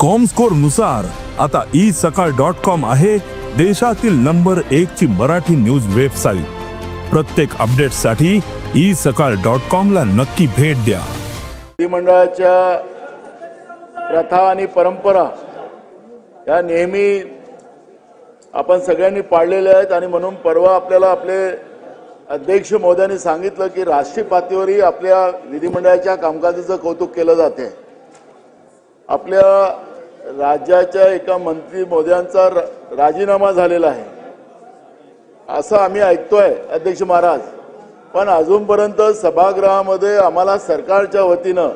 कॉमस्कोरनुसार आता ई सकाळ dot com आहे देशातील नंबर एक ची मराठी न्यूज वेबसाईट प्रत्येक अपडेटसाठी ई सकाळ डॉट कॉम ला नक्की भेट द्या. विधिमंडळाच्या प्रथा आणि परंपरा या नेहमी आपण सगळ्यांनी पाळलेल्या आहेत आणि म्हणून परवा आपल्याला आपले अध्यक्ष महोदयांनी सांगितलं की राष्ट्रीय पातळीवरही आपल्या विधिमंडळाच्या कामकाजाचं कौतुक केलं जाते. आपल्या राज्याच्या एका मंत्री मोद्यांचा र- राजीनामा झालेला आहे. असं आम्ही ऐकतोय अध्यक्ष महाराज. पण अजूनपर्यंत सभागृहामध्ये आम्हाला सरकारच्या वतीनं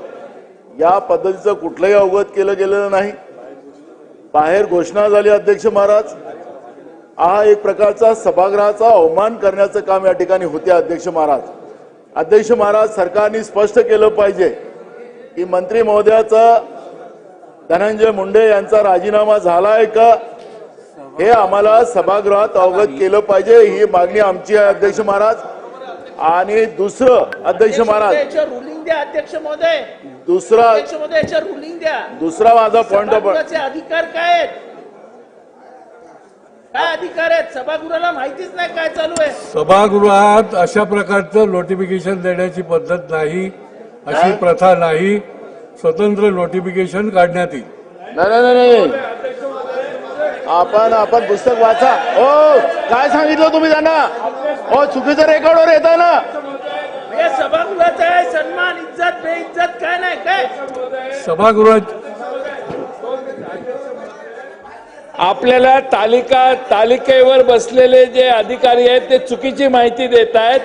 या पद्धतीचं कुठलंही अवगत केलं गेलेलं नाही. बाहेर घोषणा झाली अध्यक्ष महाराज. हा एक प्रकारचा सभागृहाचा अवमान करण्याचं काम या ठिकाणी होते अध्यक्ष महाराज. अध्यक्ष महाराज सरकारने स्पष्ट केलं पाहिजे की मंत्री महोदयाचा धनंजय मुंडे यांचा राजीनामा झालाय का? हे आम्हाला सभागृहात अवगत केलं पाहिजे. ही मागणी आमची आहे अध्यक्ष महाराज. आणि दुसरं अध्यक्ष महाराज. रुलिंग द्या अध्यक्ष महोदय दुसरा अध्यक्ष महोदय याच्यावर रुलिंग द्या. दुसरा माझा पॉइंट ऑफ सभागृहाचे अधिकार काय आहेत? काय अधिकार आहेत? सभागृहाला माहितीच नाही काय चालू आहे. सभागृहात अशा प्रकारचं नोटिफिकेशन देण्याची पद्धत नाही अशी प्रथा नाही. स्वतंत्र नोटिफिकेशन काढण्यात येईल. नाही नाही, नाही आपण आपण पुस्तक वाचा. हो काय सांगितलं तुम्ही त्यांना? हो चुकीचं रेकॉर्डवर येतं ना. सभागृहाचा आहे सन्मान इज्जत बेइज्जत काय नाही काय? सभागृहात आपल्याला तालिका तालिकेवर बसलेले जे अधिकारी आहेत ते चुकीची माहिती देत आहेत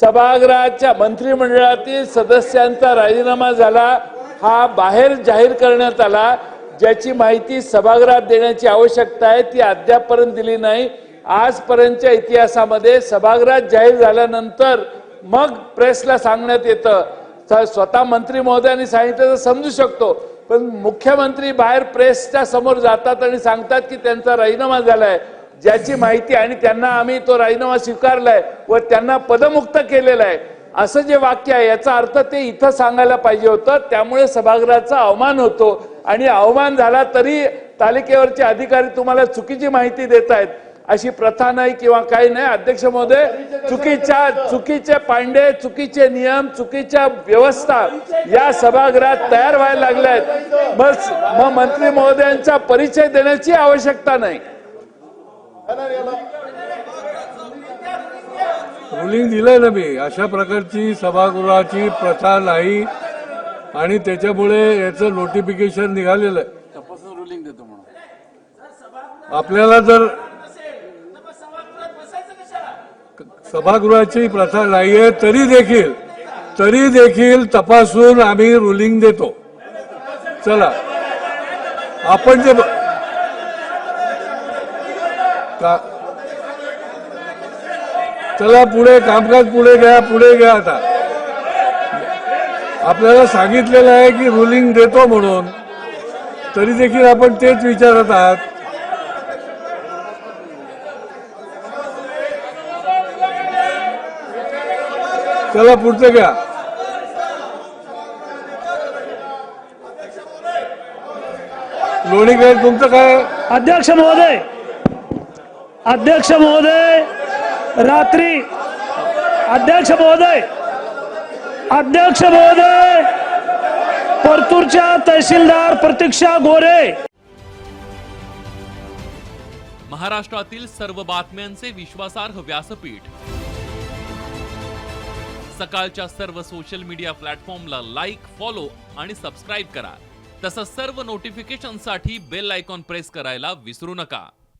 सभागृहाच्या मंत्रिमंडळातील सदस्यांचा राजीनामा झाला. हा बाहेर जाहीर करण्यात आला. ज्याची माहिती सभागृहात देण्याची आवश्यकता आहे ती अद्यापपर्यंत दिली नाही. आजपर्यंतच्या इतिहासामध्ये सभागृहात जाहीर झाल्यानंतर मग प्रेसला सांगण्यात येतं. स्वतः मंत्री महोदयांनी सांगितलं तर समजू शकतो. पण मुख्यमंत्री बाहेर प्रेसच्या समोर जातात आणि सांगतात की त्यांचा राजीनामा झालाय. ज्याची माहिती आणि त्यांना आम्ही तो राजीनामा स्वीकारलाय व त्यांना पदमुक्त केलेला आहे. असं जे वाक्य आहे याचा अर्थ ते इथं सांगायला पाहिजे होतं. त्यामुळे सभागृहाचा अवमान होतो. आणि अवमान झाला तरी तालिकेवरचे अधिकारी तुम्हाला चुकीची माहिती देत आहेत. अशी प्रथा नाही किंवा काही नाही. अध्यक्ष महोदय चुकीच्या चुकीचे पांडे चुकीचे नियम चुकीच्या व्यवस्था या सभागृहात तयार व्हायला लागल्या आहेत. मग मग मंत्री महोदयांचा परिचय देण्याची आवश्यकता नाही. रुलिंग दिलंय ना मी. अशा प्रकारची सभागृहाची प्रथा नाही. आणि त्याच्यामुळे याचं नोटिफिकेशन निघालेलं आहे. आपल्याला जर सभागृहाची प्रथा नाहीये तरी देखील तरी देखील तपासून आम्ही रुलिंग देतो. चला. आपण जे चला पुढे कामकाज पुढे घ्या पुढे घ्या आता. आपल्याला सांगितलेलं आहे की रुलिंग देतो म्हणून. तरी देखील आपण तेच विचारत आहात. चला पुढचं घ्या. लोणीकर तुमचं काय? अध्यक्ष महोदय अध्यक्ष महोदय. रात्री. अध्यक्ष महोदय. अध्यक्ष महोदय. परतूरच्या तहसीलदार प्रतीक्षा गोरे. महाराष्ट्रातील सर्व बातम्यांचे विश्वासार्ह व्यासपीठ. सकाळच्या सर्व सोशल मीडिया प्लॅटफॉर्मला लाईक फॉलो आणि सबस्क्राईब करा. तसंच सर्व नोटिफिकेशनसाठी बेल आयकॉन प्रेस करायला विसरू नका.